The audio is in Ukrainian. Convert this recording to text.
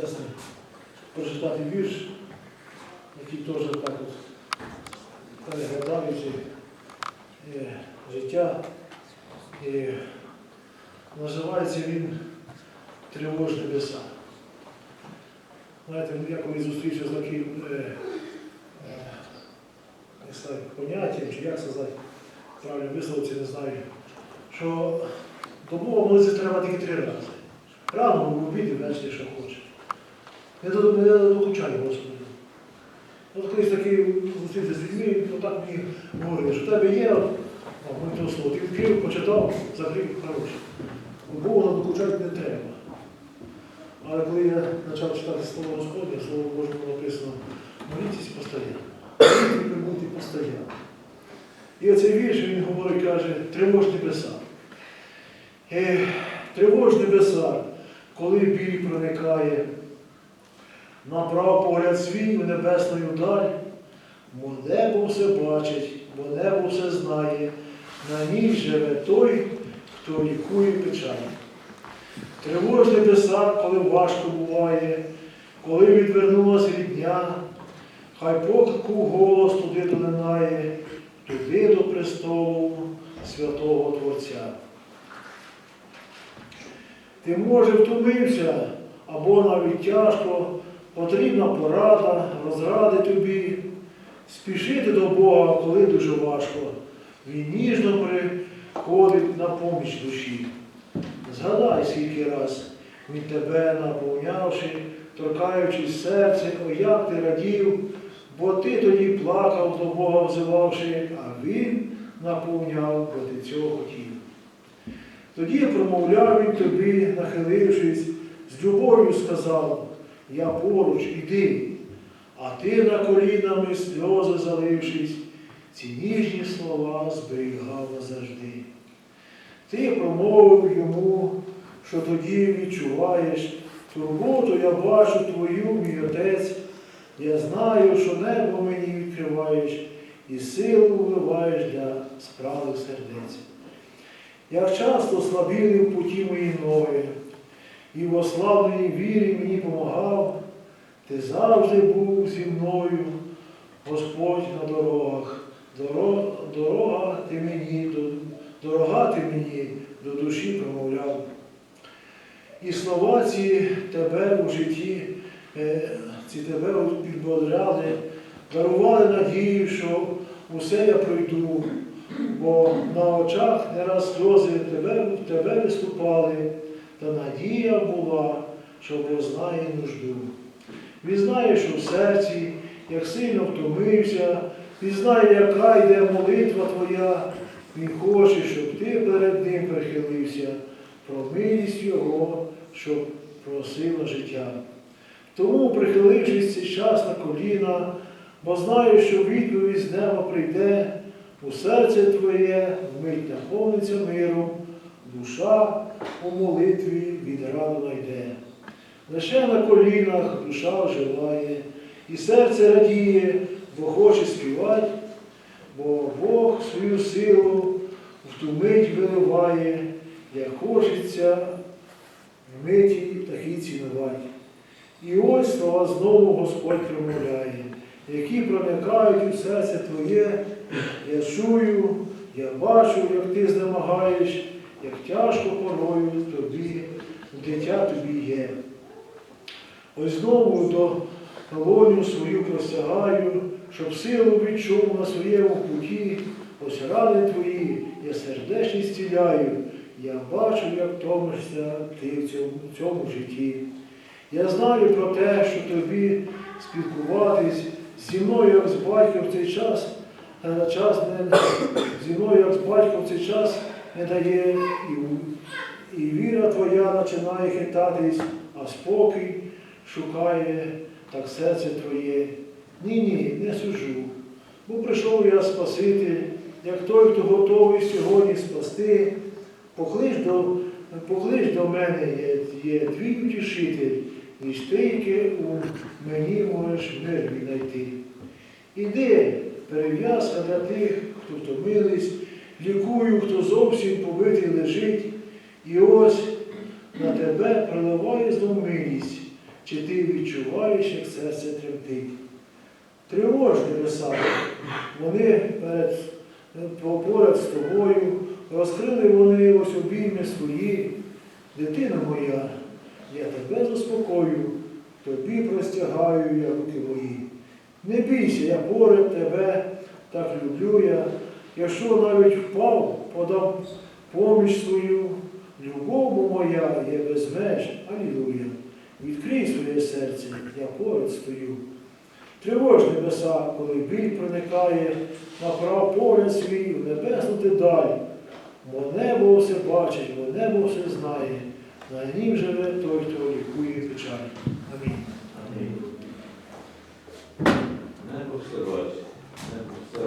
чесно прочитати вірш, який теж так от переглядаючи е, життя. І називається він Тривожні небеса. Знаєте, я коли зустрівся з таким е, е, поняттям, чи як сказати, правильно висловитися, не знаю, що до Бога молитися треба тільки три рази. Рано в обіді ввечері, що хоче. Не до- не докучай Господу. От колись такий зустрівся з людьми, так мені говорили, що в тебе є от, о, ми то слово, ти впів, почитав, закрив, хороше. Бо Богу докучати не треба. Але коли я почав читати слово Господнє, слово Боже було написано, молітесь постійно. Моліть ви постійно. І оцей вірш він говорить, каже, тривож небеса. Е, тривож небеса, коли біль проникає, направ погляд свій у небесну даль, бо небо все бачить, бо небо все знає, на ній живе той, хто лікує печаль. Тривож небеса, коли важко буває, коли відвернулася від дня, хай поклику голос туди долинає, туди до престолу святого Творця. Ти, може, втомився або навіть тяжко, потрібна порада, розради тобі, спішити до Бога, коли дуже важко. Він ніжно приходить на поміч душі. Згадай скільки раз він тебе наповнявши, торкаючись серце, о, як ти радів, бо ти тоді плакав до Бога взивавши, а він наповняв, бо ти цього хотів. Тоді промовляв він тобі, нахилившись, з любов'ю сказав, я поруч, іди, а ти на колінами сльози залившись, ці ніжні слова зберігав назавжди. Ти промовив йому, що тоді відчуваєш, турботу я бачу твою, мій отець, я знаю, що небо мені відкриваєш і силу вливаєш для справи сердець. Як часто слабіли в путі мої ноги, і в ославленій вірі мені помагав, ти завжди був зі мною, Господь на дорогах, дорога, дорога ти мені, дорога ти мені до душі промовляв. І слова ці тебе у житті, е, ці тебе підбодряли, дарували надію, що усе я пройду, бо на очах не раз сльози тебе, тебе виступали, та надія була, що Бог знає нужду. Він знає, що в серці, як сильно втомився, він яка йде молитва твоя, він хоче, щоб ти перед ним прихилився, про милість Його, щоб просила життя. Тому, прихилившись цей час на коліна, бо знаю, що відповідь з неба прийде, у серце твоє вмить наповниться миром, душа у молитві від раду найде. Лише на колінах душа оживає, і серце радіє, бо хоче співати, бо Бог свою силу в ту мить виливає, як хочеться в миті такі цінувати. І ось слова знову Господь промовляє, які проникають у серце Твоє, я чую, я бачу, як ти знемагаєш, як тяжко порою тобі, дитя тобі є. Ось знову до колоню свою простягаю, щоб силу відчув на своєму путі, ось рани твої, я сердечно зціляю, я бачу, як томишся ти в цьому, в цьому житті. Я знаю про те, що тобі спілкуватись зі мною, як з батьком в цей час, е, час не, зі мною, як з батьком в цей час не дає, і, і віра твоя починає хитатись, а спокій шукає так серце твоє. Ні, ні, не сужу. Бо прийшов я спасити, як той, хто готовий сьогодні спасти, поклич до, поклич до мене є, є твій утішитель, і стійки у мені можеш мир віднайти. Іди, перев'язка для тих, хто втомились, лікую, хто зовсім побитий лежить, і ось на тебе проливає знов милість. чи ти відчуваєш, як серце тремтить. Тривожні небеса, вони перед, поряд з тобою, розкрили вони ось обійми свої. Дитина моя, я тебе заспокою, тобі простягаю я руки мої. Не бійся, я поряд тебе, так люблю я. Якщо навіть впав, подам поміч свою, любов моя є без меж, алілуя. Відкрий своє серце, я поряд стою. Тривож небеса, коли біль проникає, направ погляд свій в небесну ти даль. Бо небо все бачить, бо небо все знає. На нім живе той, хто лікує печаль. Амінь. Небо